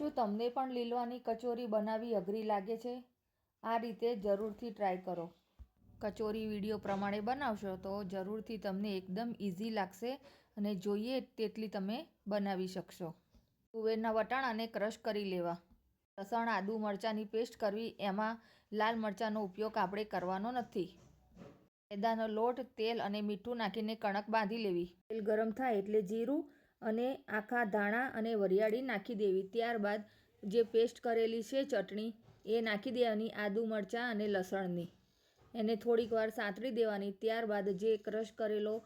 શું તમને પણ લીલવાની કચોરી બનાવવી અઘરી લાગે છે? આ રીતે જરૂરથી ટ્રાય કરો. કચોરી વીડિયો પ્રમાણે બનાવશો તો જરૂરથી તમને એકદમ ઇઝી લાગશે અને જોઈએ તેટલી તમે બનાવી શકશો. તુવેરના વટાણાને ક્રશ કરી લેવા. લસણ, આદુ મરચાંની પેસ્ટ કરવી, એમાં લાલ મરચાંનો ઉપયોગ આપણે કરવાનો નથી. મેદાનો લોટ, તેલ અને મીઠું નાખીને કણક બાંધી લેવી. તેલ ગરમ થાય એટલે જીરું અને આખા ધાણા અને વરિયાળી નાખી દેવી. ત્યારબાદ જે પેસ્ટ કરેલી છે ચટણી, એ નાખી દેવાની આદુ મરચાં અને લસણની. એને થોડીક વાર સાંતળી દેવાની. ત્યારબાદ જે ક્રશ કરેલો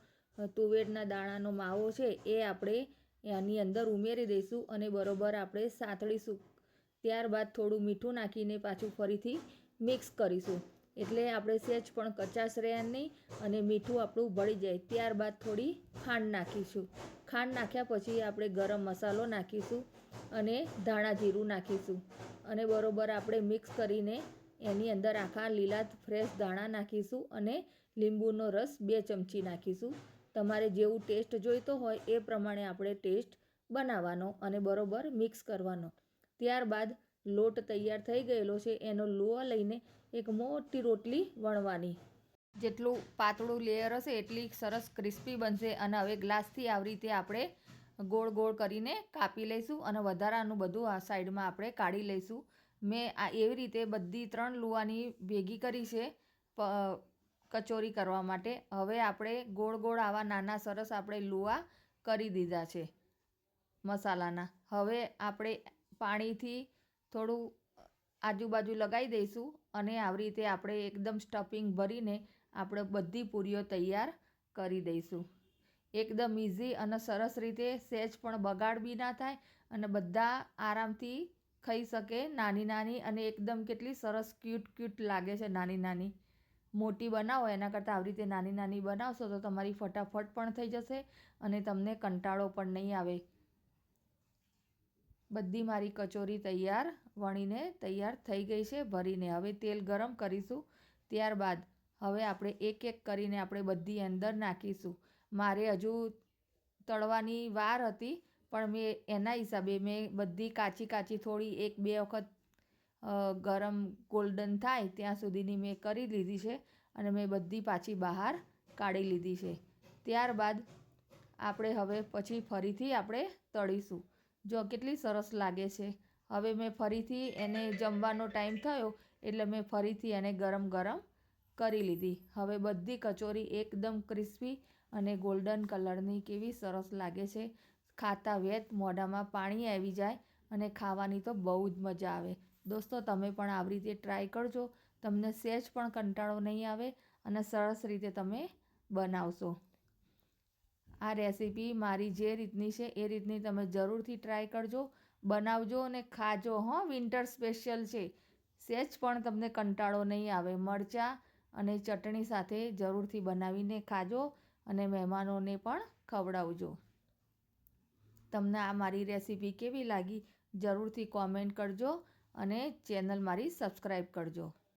તુવેરના દાણાનો માવો છે, એ આપણે એની અંદર ઉમેરી દઈશું અને બરોબર આપણે સાંતળીશું. ત્યારબાદ થોડું મીઠું નાખીને પાછું ફરીથી મિક્સ કરીશું. એટલે આપણે સહેજ પણ કચાશ રહે નહીં અને મીઠું આપણું ભળી જાય. ત્યારબાદ થોડી ખાંડ નાખીશું. ખાંડ નાખ્યા પછી આપણે ગરમ મસાલો નાખીશું અને ધાણા જીરું નાખીશું. અને બરોબર આપણે મિક્સ કરીને એની અંદર આખા લીલા ફ્રેશ ધાણા નાખીશું અને લીંબુનો રસ બે ચમચી નાખીશું. તમારે જેવું ટેસ્ટ જોઈતો હોય એ પ્રમાણે આપણે ટેસ્ટ બનાવવાનો અને બરોબર મિક્સ કરવાનો. ત્યારબાદ લોટ તૈયાર થઈ ગયેલો છે, એનો લોહ લઈને એક મોટી રોટલી વણવાની. જેટલું પાતળું લેયર હશે એટલી સરસ ક્રિસ્પી બનશે અને હવે ગ્લાસથી આવી રીતે આપણે ગોળ ગોળ કરીને કાપી લઈશું અને વધારાનું બધું આ સાઈડમાં આપણે કાઢી લઈશું. મેં આ એવી રીતે બધી ત્રણ લુવાની ભેગી કરી છે કચોરી કરવા માટે. હવે આપણે ગોળ ગોળ આવા નાના સરસ આપણે લુવા કરી દીધા છે મસાલાના. હવે આપણે પાણીથી થોડું આજુબાજુ લગાવી દઈશું અને આવી રીતે આપણે એકદમ સ્ટફિંગ ભરીને આપણે બધી પૂરીઓ તૈયાર કરી દઈશું. એકદમ ઇઝી અને સરસ રીતે સહેજ પણ બગાડ બી ના થાય અને બધા આરામથી ખાઈ શકે નાની નાની અને એકદમ કેટલી સરસ ક્યુટ ક્યુટ લાગે છે નાની નાની. મોટી બનાવો, એના કરતાં આવી રીતે નાની નાની બનાવશો તો તમારી ફટાફટ પણ થઈ જશે અને તમને કંટાળો પણ નહીં આવે. બધી મારી કચોરી તૈયાર, વણીને તૈયાર થઈ ગઈ છે, ભરીને. હવે તેલ ગરમ કરીશું. ત્યારબાદ હવે આપણે એક એક કરીને આપણે બધી અંદર નાખીશું. મારે હજુ તળવાની વાર હતી, પણ મેં એના હિસાબે મેં બધી કાચી કાચી થોડી એક બે વખત ગરમ ગોલ્ડન થાય ત્યાં સુધીની મેં કરી લીધી છે અને મેં બધી પાછી બહાર કાઢી લીધી છે. ત્યારબાદ આપણે હવે પછી ફરીથી આપણે તળીશું. જો કેટલી સરસ લાગે છે. હવે મેં ફરીથી એને જમવાનો ટાઈમ થયો એટલે મેં ફરીથી એને ગરમ ગરમ કરી લીધી. હવે બધી કચોરી એકદમ ક્રિસ્પી અને ગોલ્ડન કલરની કેવી સરસ લાગે છે. ખાતા વેત, મોઢામાં પાણી આવી જાય અને ખાવાની તો બહુ જ મજા આવે. દોસ્તો, તમે પણ આવી રીતે ટ્રાય કરજો. તમને સહેજ પણ કંટાળો નહીં આવે અને સરસ રીતે તમે બનાવશો. આ રેસીપી મારી જે રીતની છે, એ રીતની તમે જરૂરથી ટ્રાય કરજો. બનાવજો અને ખાજો, હં. વિન્ટર સ્પેશિયલ છે. સહેજ પણ તમને કંટાળો નહીં આવે. મરચાં અને ચટણી સાથે જરૂરથી બનાવીને ખાજો અને મહેમાનોને પણ ખવડાવજો. તમને આ મારી રેસીપી કેવી લાગી જરૂરથી કોમેન્ટ કરજો અને ચેનલ મારી સબસ્ક્રાઈબ કરજો.